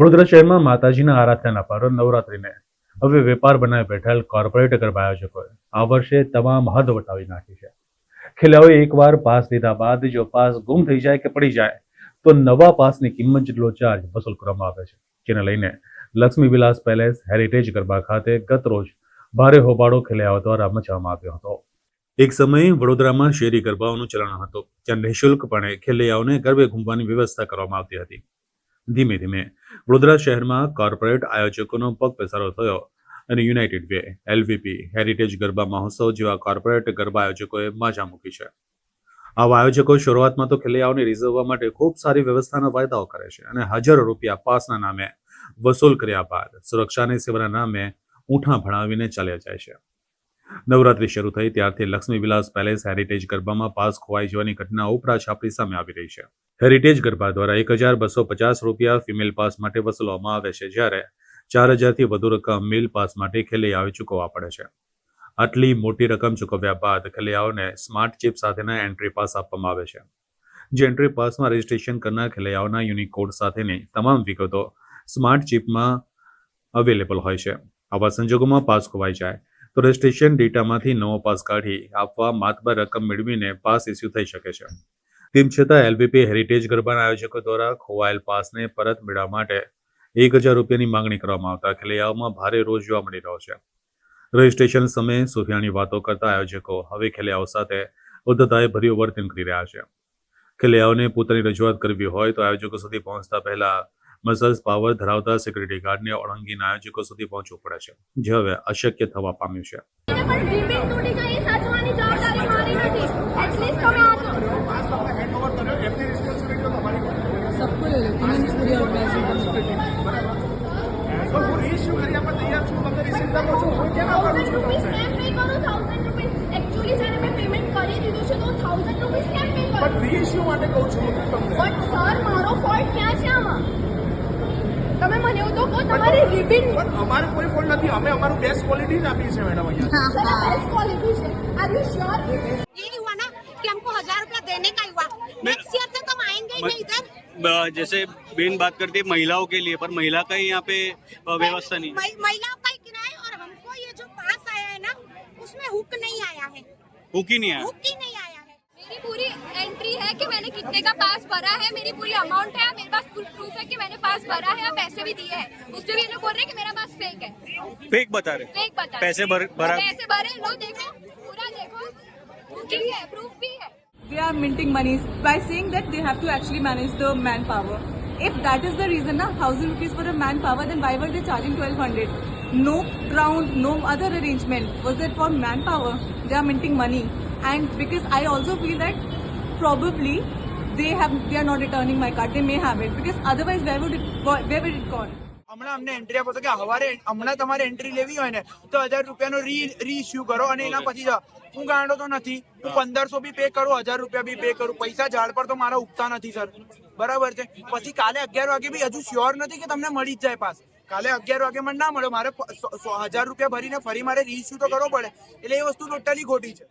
વડોદરા શહેરમાં માતાજીના આરાધનાના પર્વ નવરાત્રીને હવે વેપાર બનાવી બેઠેલ કોર્પોરેટ ગરબા આ વર્ષે તમામ હદ વટાવી નાખી છે. ખેલાઓએ એકવાર પાસ લીધા બાદ જો પાસ ગુમ થઈ જાય કે પડી જાય, તો નવા પાસની કિંમત જેટલો ચાર્જ વસૂલ કરવામાં આવે છે. જેને લઈને લક્ષ્મી વિલાસ પેલેસ હેરિટેજ ગરબા ખાતે ગત રોજ ભારે હોબાળો ખેલૈયાઓ દ્વારા મચાવવામાં આવ્યો હતો. એક સમયે વડોદરામાં શેરી ગરબાઓનું ચલણ હતું, જ્યાં નિઃશુલ્કપણે ખેલૈયાઓને ગરબે ઘૂમવાની વ્યવસ્થા કરવામાં આવતી હતી. ધીમે ધીમે વડોદરા શહેરમાં કોર્પોરેટ આયોજકોનો પગ પસારો થયો અને United Way LVP heritage garba મહોત્સવ જેવા કોર્પોરેટ ગરબા આયોજકોએ માજા મૂકી છે. આવા આયોજકો શરૂઆતમાં તો ખેલૈયાઓને રીઝવવા માટે ખૂબ સારી વ્યવસ્થાના વાયદાઓ કરે છે અને હજારો રૂપિયા પાસના નામે વસૂલ કર્યા બાદ સુરક્ષાની સેવાના નામે ઊંઠા ભણાવીને ચાલ્યા જાય છે. નવરાત્રી શરૂ થઈ ત્યારથી લક્ષ્મી વિલાસ પેલેસ હેરિટેજ ગરબામાં પાસ ખોવાઈ જવાની ઘટના ઉપરા છાપરી સામે આવી રહી છે. હેરિટેજ ગરબા દ્વારા એક હજાર બસો પચાસ રૂપિયા ફિમેલ પાસ માટે વસૂલવામાં આવે છે, જ્યારે ચાર હજારથી વધુ રકમ મેલ પાસ માટે ખેલૈયાઓએ ચૂકવવા પડે છે. આટલી મોટી રકમ ચૂકવ્યા બાદ ખેલૈયાઓને સ્માર્ટ ચિપ સાથેના એન્ટ્રી પાસ આપવામાં આવે છે. જે એન્ટ્રી પાસમાં રજીસ્ટ્રેશન કરનાર ખેલૈયાઓના યુનિક કોડ સાથેની તમામ વિગતો સ્માર્ટ ચિપમાં અવેલેબલ હોય છે. આવા સંજોગોમાં પાસ ખોવાઈ જાય તો રજિસ્ટ્રેશન ડેટામાંથી નવો પાસ કાઢી આપવા માતબર રકમ મેળવીને પાસ ઇસ્યુ થઈ શકે છે. તેમ છતાં એલબીપી હેરિટેજ ગરબાના આયોજકો દ્વારા ખોવાયેલ પાસને પરત મેળવવા માટે એક હજાર રૂપિયાની માંગણી કરવામાં આવતા ખેલૈયાઓમાં ભારે રોજ જોવા મળી રહ્યો છે. રજિસ્ટ્રેશન સમયે સુફિયાની વાતો કરતા આયોજકો હવે ખેલૈયાઓ સાથે ઉદ્ધતાએ ભર્યું વર્તન કરી રહ્યા છે. ખેલૈયાઓને પોતાની રજૂઆત કરવી હોય તો આયોજકો સુધી પહોંચતા પહેલા મસલ્સ પાવર ધરાવતા સિક્યુરિટી ગાર્ડને ઓળંગીને આયોજકો સુધી પહોંચવું પડે છે. જે હવે અશક્ય થવા પામ્યું છે. પણ રીઇશ્યુ માટે કહું છું તમને. બટ સર મારો ફોલ્ટ ક્યાં છે આમાં? તમે મને એવું તો કહો તમારી રિબિન પણ અમારે કોઈ ફોલ્ટ નથી અમે અમારું બેસ્ટ ક્વોલિટી જ આપી છે મેડમ અહીંયા બેસ્ટ ક્વોલિટી છે આર યુ શ્યોર ये नहीं हुआ ना कि हमको हजार रुपया देने का ही हुआ नेक्स्ट ईयर से तो हम आएंगे ही नहीं इधर ब- जैसे बेन बात करती है महिलाओं के लिए पर महिला का ही यहाँ पे अ, व्यवस्था नहीं है महि- महिलाओं का ही किराया और हमको ये जो पास आया है ना उसमें हुक नहीं आया है हुक ही नहीं आया हुक ही नहीं आया है मेरी पूरी एंट्री है कि मैंने कितने का पास भरा है मेरी पूरी अमाउंट है मेरे पास पास भरा है और पैसे भी दिए हैं उसमें भी ये लोग बोल रहे हैं कि मेरा पास फेक है फेक बता रहे फेक बता पैसे भर- भरा पैसे भरे लो देखो पूरा देखो बुकिंग है प्रूफ भी है They are minting monies by saying that they have to actually manage the manpower. If that is the reason, na thousand rupees for a manpower, then why were they charging twelve hundred? No ground, no other arrangement. Was it for manpower? They are minting money, and because I also feel that probably they have they are not returning my card. They may have it because otherwise where would it where would it gone? હમણાં અમને entry આપો તો કે હવારે હમણાં તમારે entry લેવી હોય ને તો હજાર રૂપિયાનો રી રીઇસ્યુ કરો અને એના પછી જાઓ. હું ગાંડો તો નથી. હું પંદરસો બી પે કરું હજાર રૂપિયા બી પે કરું. પૈસા ઝાડ પર તો મારા ઉગતા નથી સર બરાબર છે? પછી કાલે અગિયાર વાગે બી હજુ શ્યોર નથી કે તમને મળી જ જાય પાસ કાલે અગિયાર વાગે મને ના મળે. મારે હજાર રૂપિયા ભરીને ફરી મારે રીઇસ્યુ તો કરવો પડે. એટલે એ વસ્તુ ટોટલી ખોટી છે.